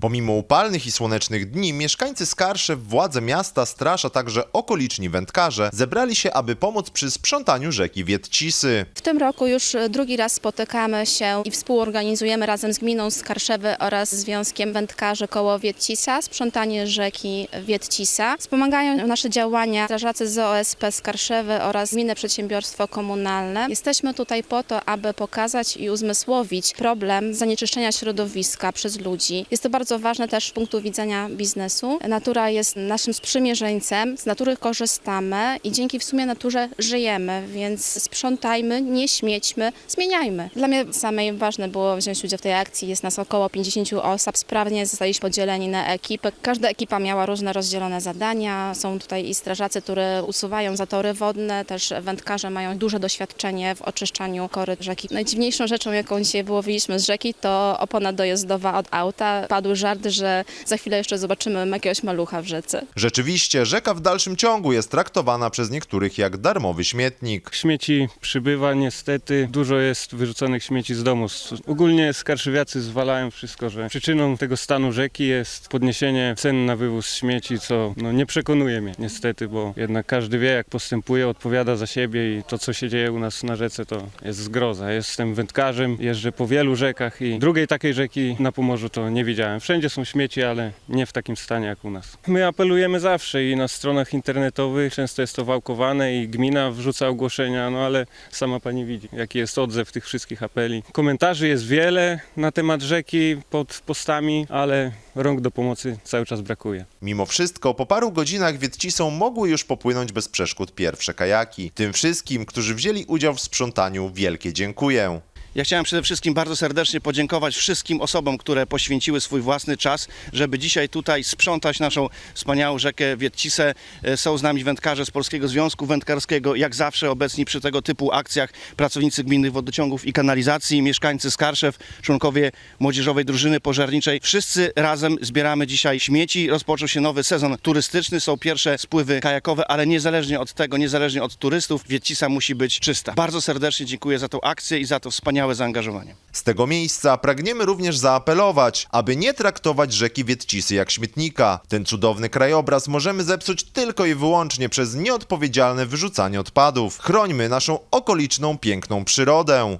Pomimo upalnych i słonecznych dni, mieszkańcy Skarszew, władze miasta, straż, a także okoliczni wędkarze zebrali się, aby pomóc przy sprzątaniu rzeki Wietcisy. W tym roku już drugi raz spotykamy się i współorganizujemy razem z gminą Skarszewy oraz Związkiem Wędkarzy koło Wietcisa sprzątanie rzeki Wietcisa. Wspomagają nasze działania strażacy z OSP Skarszewy oraz Gminne Przedsiębiorstwo Komunalne. Jesteśmy tutaj po to, aby pokazać i uzmysłowić problem zanieczyszczenia środowiska przez ludzi. Jest to bardzo ważne też z punktu widzenia biznesu. Natura jest naszym sprzymierzeńcem, z natury korzystamy i dzięki w sumie naturze żyjemy, więc sprzątajmy, nie śmiećmy, zmieniajmy. Dla mnie samej ważne było wziąć udział w tej akcji. Jest nas około 50 osób. Sprawnie zostaliśmy podzieleni na ekipy. Każda ekipa miała różne rozdzielone zadania. Są tutaj i strażacy, które usuwają zatory wodne, też wędkarze mają duże doświadczenie w oczyszczaniu koryt rzeki. Najdziwniejszą rzeczą, jaką dzisiaj wyłowiliśmy z rzeki, to opona dojazdowa od auta. Padł żart, że za chwilę jeszcze zobaczymy jakiegoś malucha w rzece. Rzeczywiście, rzeka w dalszym ciągu jest traktowana przez niektórych jak darmowy śmietnik. Śmieci przybywa niestety, dużo jest wyrzuconych śmieci z domu. Ogólnie skarszywiacy zwalają wszystko, że przyczyną tego stanu rzeki jest podniesienie cen na wywóz śmieci, co no, nie przekonuje mnie niestety, bo jednak każdy wie jak postępuje, odpowiada za siebie i to co się dzieje u nas na rzece to jest zgroza. Jestem wędkarzem, jeżdżę po wielu rzekach i drugiej takiej rzeki na Pomorzu to nie widziałem. Wszędzie są śmieci, ale nie w takim stanie jak u nas. My apelujemy zawsze i na stronach internetowych często jest to wałkowane i gmina wrzuca ogłoszenia, no ale sama pani widzi, jaki jest odzew tych wszystkich apeli. Komentarzy jest wiele na temat rzeki pod postami, ale rąk do pomocy cały czas brakuje. Mimo wszystko, po paru godzinach Wietcisą mogły już popłynąć bez przeszkód pierwsze kajaki. Tym wszystkim, którzy wzięli udział w sprzątaniu, wielkie dziękuję. Ja chciałem przede wszystkim bardzo serdecznie podziękować wszystkim osobom, które poświęciły swój własny czas, żeby dzisiaj tutaj sprzątać naszą wspaniałą rzekę Wietcisę. E, Są z nami wędkarze z Polskiego Związku Wędkarskiego, jak zawsze obecni przy tego typu akcjach pracownicy gminnych wodociągów i kanalizacji, mieszkańcy Skarszew, członkowie młodzieżowej drużyny pożarniczej. Wszyscy razem zbieramy dzisiaj śmieci. Rozpoczął się nowy sezon turystyczny, są pierwsze spływy kajakowe, ale niezależnie od tego, niezależnie od turystów, Wietcisa musi być czysta. Bardzo serdecznie dziękuję za tą akcję i za to wspaniałe zaangażowanie. Z tego miejsca pragniemy również zaapelować, aby nie traktować rzeki Wietcisy jak śmietnika. Ten cudowny krajobraz możemy zepsuć tylko i wyłącznie przez nieodpowiedzialne wyrzucanie odpadów. Chrońmy naszą okoliczną piękną przyrodę.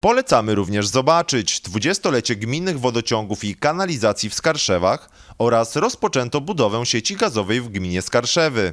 Polecamy również zobaczyć 20-lecie gminnych wodociągów i kanalizacji w Skarszewach oraz rozpoczęto budowę sieci gazowej w gminie Skarszewy.